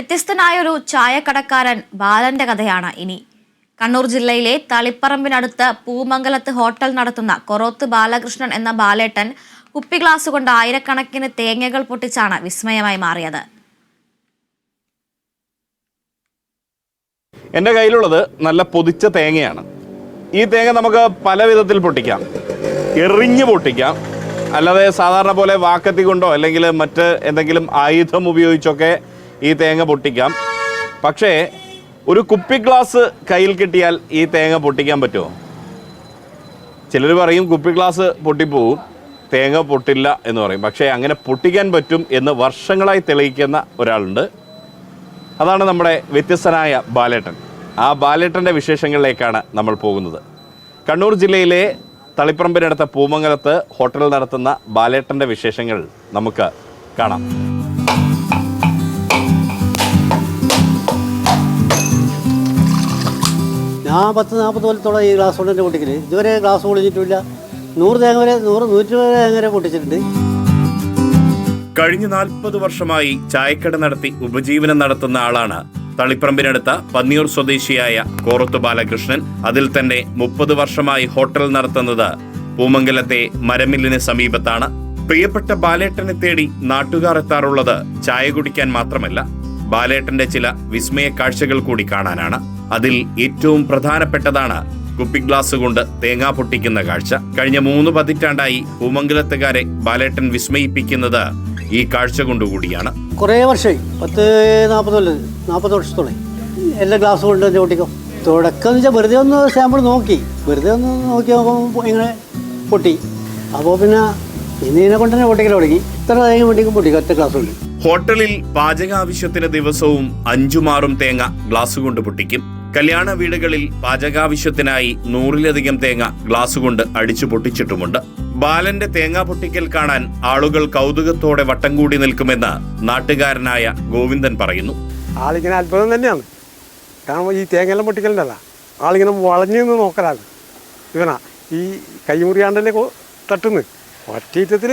വ്യത്യസ്തനായ ഒരു ചായക്കടക്കാരൻ ബാലന്റെ കഥയാണ് ഇനി. കണ്ണൂർ ജില്ലയിലെ തളിപ്പറമ്പിനടുത്ത് പൂമംഗലത്ത് ഹോട്ടൽ നടത്തുന്ന കൊറോത്ത് ബാലകൃഷ്ണൻ എന്ന ബാലേട്ടൻ കുപ്പി ഗ്ലാസ് കൊണ്ട് ആയിരക്കണക്കിന് തേങ്ങകൾ പൊട്ടിച്ചാണ് വിസ്മയമായി മാറിയത്. എന്റെ കയ്യിലുള്ളത് നല്ല പൊതിച്ച തേങ്ങയാണ്. ഈ തേങ്ങ നമുക്ക് പല വിധത്തിൽ പൊട്ടിക്കാം. എറിഞ്ഞ് പൊട്ടിക്കാം. അല്ലാതെ സാധാരണ പോലെ വാക്കത്തി കൊണ്ടോ അല്ലെങ്കിൽ മറ്റ് എന്തെങ്കിലും ആയുധം ഉപയോഗിച്ചൊക്കെ ഈ തേങ്ങ പൊട്ടിക്കാം. പക്ഷേ ഒരു കുപ്പി ഗ്ലാസ് കയ്യിൽ കിട്ടിയാൽ ഈ തേങ്ങ പൊട്ടിക്കാൻ പറ്റുമോ? ചിലർ പറയും കുപ്പി ഗ്ലാസ് പൊട്ടിപ്പോവും തേങ്ങ പൊട്ടില്ല എന്ന് പറയും. പക്ഷേ അങ്ങനെ പൊട്ടിക്കാൻ പറ്റും എന്ന് വർഷങ്ങളായി തെളിയിക്കുന്ന ഒരാളുണ്ട്. അതാണ് നമ്മുടെ വ്യത്യസ്തനായ ബാലേട്ടൻ. ആ ബാലേട്ടന്റെ വിശേഷങ്ങളിലേക്കാണ് നമ്മൾ പോകുന്നത്. കണ്ണൂർ ജില്ലയിലെ തളിപ്പറമ്പിനടുത്ത പൂമംഗലത്ത് ഹോട്ടൽ നടത്തുന്ന ബാലേട്ടന്റെ വിശേഷങ്ങൾ നമുക്ക് കാണാം. ഞാൻ പത്ത് നാൽപ്പത് കൊല്ലത്തോളം ഈ ഗ്ലാസ് കൊണ്ടിന്റെ പൊട്ടിക്കൽ ഇതുവരെ ഗ്ലാസ് പൊളിഞ്ഞിട്ടില്ല. നൂറ് തേങ്ങ വരെ നൂറ് നൂറ്റി തേങ്ങ വരെ പൊട്ടിച്ചിട്ടുണ്ട്. കഴിഞ്ഞ നാൽപ്പത് വർഷമായി ചായക്കട നടത്തി ഉപജീവനം നടത്തുന്ന ആളാണ് തളിപ്പറമ്പിനടുത്ത പന്നിയൂർ സ്വദേശിയായ കോറത്ത് ബാലകൃഷ്ണൻ. അതിൽ തന്നെ മുപ്പത് വർഷമായി ഹോട്ടൽ നടത്തുന്നത് പൂമംഗലത്തെ മരമില്ലിന് സമീപത്താണ്. പ്രിയപ്പെട്ട ബാലേട്ടനെ തേടി നാട്ടുകാർ എത്താറുള്ളത് ചായ കുടിക്കാൻ മാത്രമല്ല ബാലേട്ടന്റെ ചില വിസ്മയ കാഴ്ചകൾ കൂടി കാണാനാണ്. അതിൽ ഏറ്റവും പ്രധാനപ്പെട്ടതാണ് കുപ്പി ഗ്ലാസ് കൊണ്ട് തേങ്ങാ പൊട്ടിക്കുന്ന കാഴ്ച. കഴിഞ്ഞ മൂന്ന് പതിറ്റാണ്ടായി പൂമംഗലത്തുകാരെ ബാലേട്ടൻ വിസ്മയിപ്പിക്കുന്നത് ഈ കാഴ്ച കൊണ്ടുകൂടിയാണ്. കുറേ വർഷമായി. പത്ത് നാൽപ്പത് കൊല്ലം നാൽപ്പത് വർഷത്തോളം എല്ലാ ഗ്ലാസ് കൊണ്ട് പൊട്ടിക്കും. തുടക്കം വെച്ചാൽ വെറുതെ ഒന്ന് സാമ്പിൾ നോക്കി. വെറുതെ ഒന്ന് നോക്കി നോക്കുമ്പോൾ ഇങ്ങനെ പൊട്ടി. അപ്പോൾ പിന്നെ ഇന്നിനെ കൊണ്ട് തന്നെ പൊട്ടിക്കൽ തുടങ്ങി. ഇത്ര തേങ്ങ പൊട്ടിക്കും പൊട്ടിക്കും. ഒറ്റ ഗ്ലാസ് കൊണ്ട്. ഹോട്ടലിൽ പാചക ആവശ്യത്തിന് ദിവസവും അഞ്ചുമാറും തേങ്ങ ഗ്ലാസ് കൊണ്ട് പൊട്ടിക്കും. കല്യാണ വീടുകളിൽ പാചകാവശ്യത്തിനായി നൂറിലധികം തേങ്ങ ഗ്ലാസ് കൊണ്ട് അടിച്ചു പൊട്ടിച്ചിട്ടുമുണ്ട്. ബാലന്റെ തേങ്ങ പൊട്ടിക്കൽ കാണാൻ ആളുകൾ കൗതുകത്തോടെ വട്ടം കൂടി നിൽക്കുമെന്ന് നാട്ടുകാരനായ ഗോവിന്ദൻ പറയുന്നു. ആളിങ്ങനെ അത്ഭുതം തന്നെയാണ്. കാരണം ഈ തേങ്ങയെല്ലാം പൊട്ടിക്കലുണ്ടല്ല. ആളിങ്ങനെ വളഞ്ഞു നിന്ന് നോക്കലാണ്. ഇവനാ ഈ കൈമുറിയാണ്ടല്ലേ തട്ടുന്നു ഒറ്റീറ്റത്തിൽ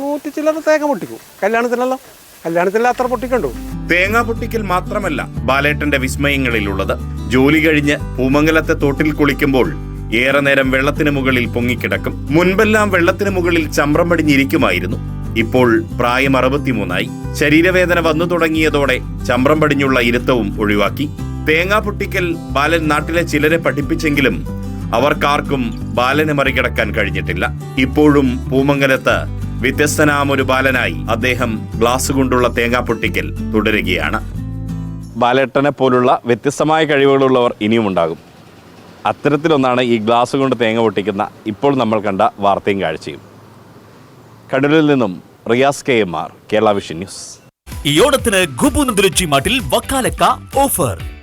നൂറ്റി ചില്ലറ തേങ്ങ പൊട്ടിക്കും. കല്യാണത്തിനെല്ലാം. കല്യാണത്തിൽ അത്ര പൊട്ടിക്കണ്ടു? തേങ്ങ പൊട്ടിക്കൽ മാത്രമല്ല ബാലേട്ടന്റെ വിസ്മയങ്ങളിലുള്ളത്. ജോലി കഴിഞ്ഞ് പൂമംഗലത്തെ തോട്ടിൽ കുളിക്കുമ്പോൾ ഏറെ നേരം വെള്ളത്തിന് മുകളിൽ പൊങ്ങിക്കിടക്കും. മുൻപെല്ലാം വെള്ളത്തിന് മുകളിൽ ചമ്രം പടിഞ്ഞിരിക്കുമായിരുന്നു ഇപ്പോൾ പ്രായം അറുപത്തിമൂന്നായി. ശരീരവേദന വന്നു തുടങ്ങിയതോടെ ചമ്രം പടിഞ്ഞുള്ള ഇരുത്തവും ഒഴിവാക്കി. തേങ്ങാ പൊട്ടിക്കൽ ബാലൻ നാട്ടിലെ ചിലരെ പഠിപ്പിച്ചെങ്കിലും അവർക്കാർക്കും ബാലനെ മറികടക്കാൻ കഴിഞ്ഞിട്ടില്ല. ഇപ്പോഴും പൂമംഗലത്ത് വ്യത്യസ്തനാമൊരു ബാലനായി അദ്ദേഹം ഗ്ലാസ് കൊണ്ടുള്ള തേങ്ങാ പൊട്ടിക്കൽ തുടരുകയാണ്. ബാലേട്ടനെ പോലുള്ള വ്യത്യസ്തമായ കഴിവുകളുള്ളവർ ഇനിയും ഉണ്ടാകും. അത്തരത്തിലൊന്നാണ് ഈ ഗ്ലാസ് കൊണ്ട് തേങ്ങ പൊട്ടിക്കുന്ന ഇപ്പോൾ നമ്മൾ കണ്ട വാർത്തയും കാഴ്ചയും. കടലിൽ നിന്നും Riyas K M R Kerala vision news. ഈ ഓണത്തിന് ഗുബു മാട്ടിൽ വക്കാലക്ക ഓഫർ.